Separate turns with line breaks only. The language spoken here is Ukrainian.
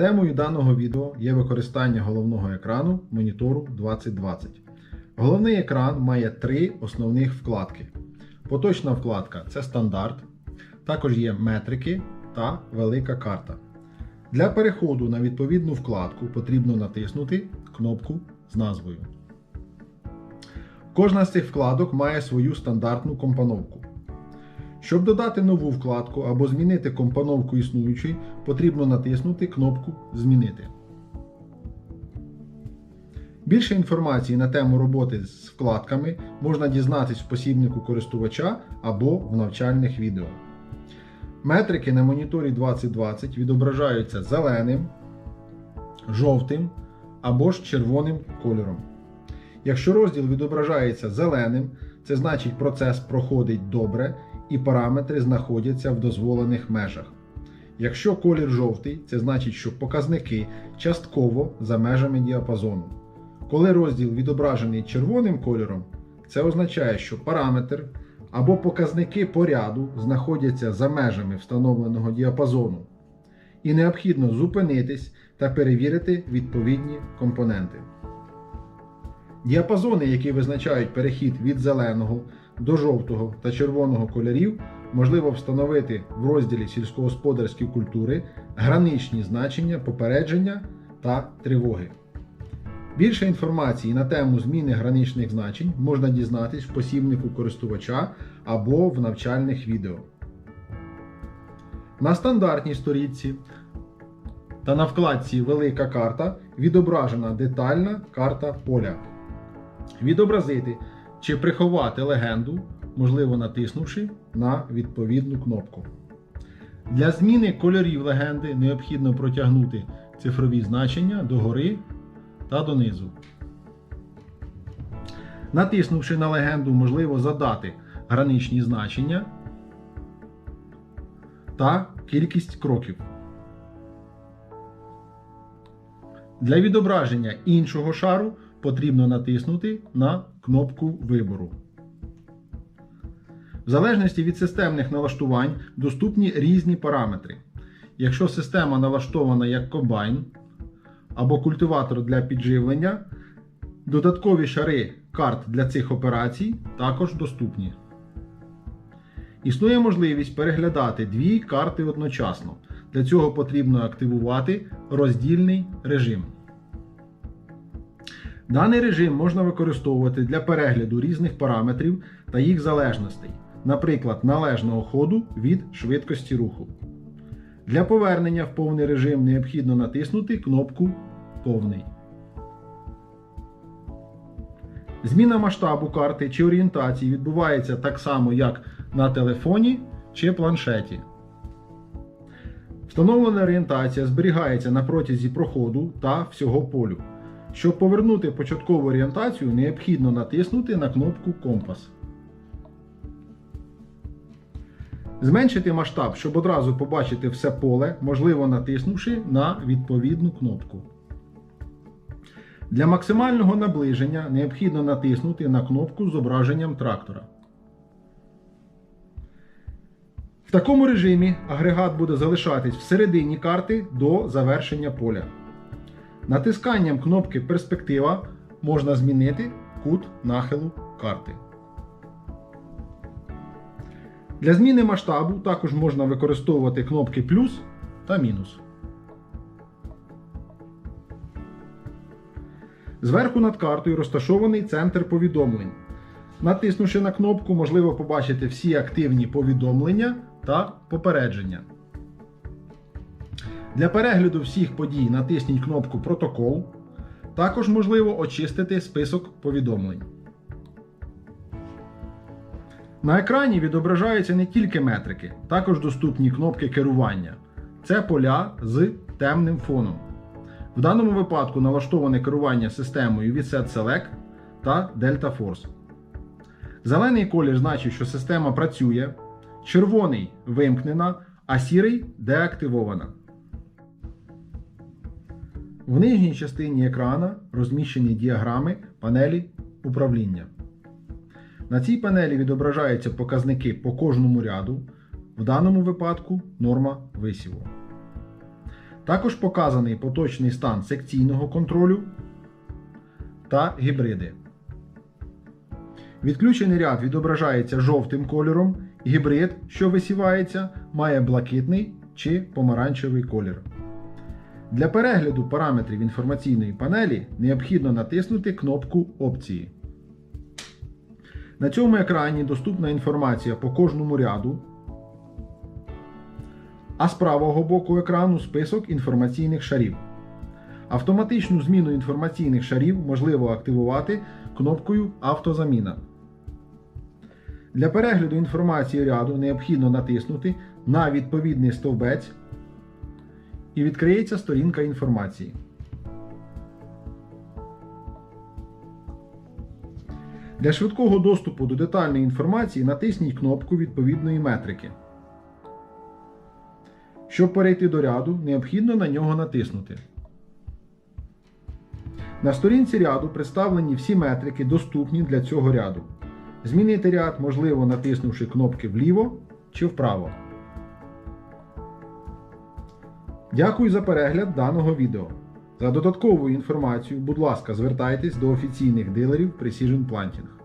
Темою даного відео є використання головного екрану монітору 2020. Головний екран має три основних вкладки. Поточна вкладка це стандарт, також є метрики та велика карта. Для переходу на відповідну вкладку потрібно натиснути кнопку з назвою. Кожна з цих вкладок має свою стандартну компоновку. Щоб додати нову вкладку або змінити компоновку існуючої, потрібно натиснути кнопку Змінити. Більше інформації на тему роботи з вкладками можна дізнатись в посібнику користувача або в навчальних відео. Метрики на моніторі 2020 відображаються зеленим, жовтим або ж червоним кольором. Якщо розділ відображається зеленим, це значить процес проходить добре і параметри знаходяться в дозволених межах. Якщо колір жовтий, це значить, що показники частково за межами діапазону. Коли розділ відображений червоним кольором, це означає, що параметр або показники по ряду знаходяться за межами встановленого діапазону. І необхідно зупинитись та перевірити відповідні компоненти. Діапазони, які визначають перехід від зеленого до жовтого та червоного кольорів, можливо встановити в розділі сільськогосподарські культури граничні значення попередження та тривоги. Більше інформації на тему зміни граничних значень можна дізнатись в посібнику користувача або в навчальних відео. На стандартній сторінці та на вкладці Велика карта відображена детальна карта поля. Відобразити чи приховати легенду, можливо натиснувши на відповідну кнопку. Для зміни кольорів легенди необхідно протягнути цифрові значення догори та донизу. Натиснувши на легенду, можливо задати граничні значення та кількість кроків. Для відображення іншого шару потрібно натиснути на кнопку вибору. В залежності від системних налаштувань доступні різні параметри. Якщо система налаштована як комбайн або культиватор для підживлення, додаткові шари карт для цих операцій також доступні. Існує можливість переглядати дві карти одночасно. Для цього потрібно активувати роздільний режим. Даний режим можна використовувати для перегляду різних параметрів та їх залежностей, наприклад, належного ходу від швидкості руху. Для повернення в повний режим необхідно натиснути кнопку Повний. Зміна масштабу карти чи орієнтації відбувається так само, як на телефоні чи планшеті. Встановлена орієнтація зберігається на протязі проходу та всього полю. Щоб повернути початкову орієнтацію, необхідно натиснути на кнопку Компас. Зменшити масштаб, щоб одразу побачити все поле, можливо натиснувши на відповідну кнопку. Для максимального наближення необхідно натиснути на кнопку з зображенням трактора. В такому режимі агрегат буде залишатись всередині карти до завершення поля. Натисканням кнопки Перспектива можна змінити кут нахилу карти. Для зміни масштабу також можна використовувати кнопки плюс та мінус. Зверху над картою розташований центр повідомлень. Натиснувши на кнопку, можливо побачити всі активні повідомлення та попередження. Для перегляду всіх подій натисніть кнопку Протокол. Також можливо очистити список повідомлень. На екрані відображаються не тільки метрики, також доступні кнопки керування. Це поля з темним фоном. В даному випадку налаштоване керування системою Reset Select та Delta Force. Зелений колір значить, що система працює, червоний вимкнена, а сірий деактивована. В нижній частині екрана розміщені діаграми панелі управління. На цій панелі відображаються показники по кожному ряду, в даному випадку норма висіву. Також показаний поточний стан секційного контролю та гібриди. Відключений ряд відображається жовтим кольором, гібрид, що висівається, має блакитний чи помаранчевий колір. Для перегляду параметрів інформаційної панелі необхідно натиснути кнопку Опції. На цьому екрані доступна інформація по кожному ряду, а з правого боку екрану список інформаційних шарів. Автоматичну зміну інформаційних шарів можливо активувати кнопкою Автозаміна. Для перегляду інформації ряду необхідно натиснути на відповідний стовбець і відкриється сторінка інформації. Для швидкого доступу до детальної інформації натисніть кнопку відповідної метрики. Щоб перейти до ряду, необхідно на нього натиснути. На сторінці ряду представлені всі метрики, доступні для цього ряду. Змінити ряд можливо натиснувши кнопки вліво чи вправо. Дякую за перегляд даного відео. За додатковою інформацією, будь ласка, звертайтесь до офіційних дилерів Precision Planting.